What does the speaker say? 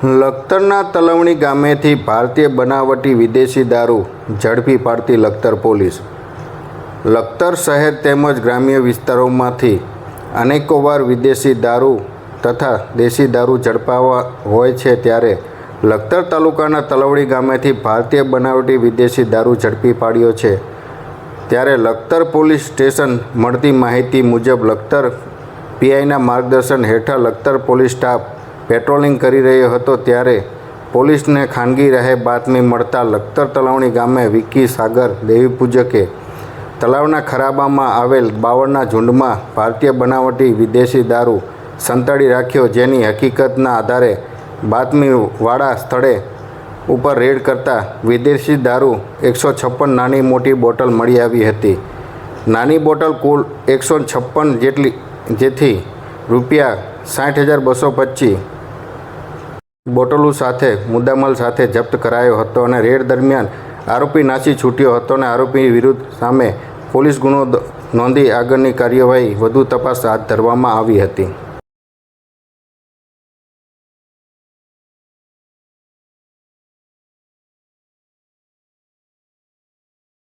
લખતરના તલવણી ગામેથી ભારતીય બનાવટી વિદેશી દારૂ ઝડપી પાડતી લખતર પોલીસ. લખતર શહેર તેમજ ગ્રામ્ય વિસ્તારોમાંથી અનેકો વાર વિદેશી દારૂ તથા દેશી દારૂ ઝડપાવા હોય છે ત્યારે લખતર તાલુકાના તલવડી ગામેથી ભારતીય બનાવટી વિદેશી દારૂ ઝડપી પાડ્યો છે. ત્યારે લખતર પોલીસ સ્ટેશન મળતી માહિતી મુજબ લખતર પીઆઈના માર્ગદર્શન હેઠળ લખતર પોલીસ સ્ટાફ પેટ્રોલિંગ કરી રહ્યો હતો ત્યારે પોલીસને ખાનગી રહે બાતમી મળતા લખતર તલાવણી ગામે વિકી સાગર દેવી પૂજકે તલાવના ખરાબામાં આવેલ બાવળના ઝુંડમાં ભારતીય બનાવટી વિદેશી દારૂ સંતાડી રાખ્યો જેની હકીકતના આધારે બાતમીવાળા સ્થળે ઉપર રેડ કરતા વિદેશી દારૂ એકસો છપ્પન નાની મોટી બોટલ મળી આવી હતી. નાની બોટલ કુલ એકસો છપ્પન જેટલી, જેથી રૂપિયા સાઠ હજાર બસો પચીસ બોટલો સાથે, મુદ્દામાલ સાથે જપ્ત કરાયો હતો અને રેડ દરમિયાન આરોપી નાસી છૂટ્યો હતો અને આરોપી વિરુદ્ધ સામે પોલીસ ગુનો નોંધી આગળની કાર્યવાહી વધુ તપાસ હાથ ધરવામાં આવી હતી.